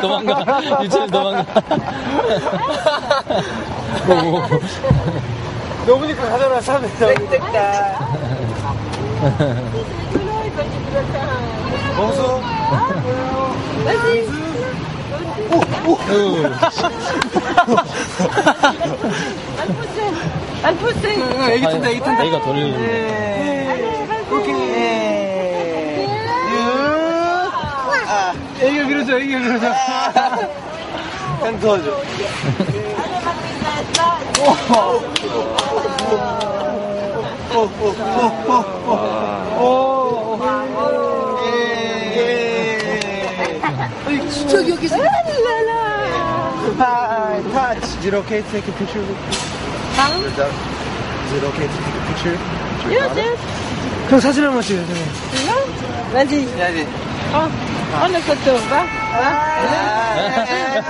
도망가. 유치원 도망가. 오. 넘으니까 가잖아, 산에. 됐다. 멍수. 아, 애기 탄다, 애기 탄다. 애기가 돌리는 거. 오케이. 아, 애기가 밀어줘, 애기가 밀어줘. 한 도와줘. 저기 여기 있어. Hi, touch. Is it okay to take a picture with you? Is it okay to take a picture? Yes, yes. 형 사진 한번 찍어요, 형. Vas-y. Allez. Ah, on ne se sauve pas. Hein?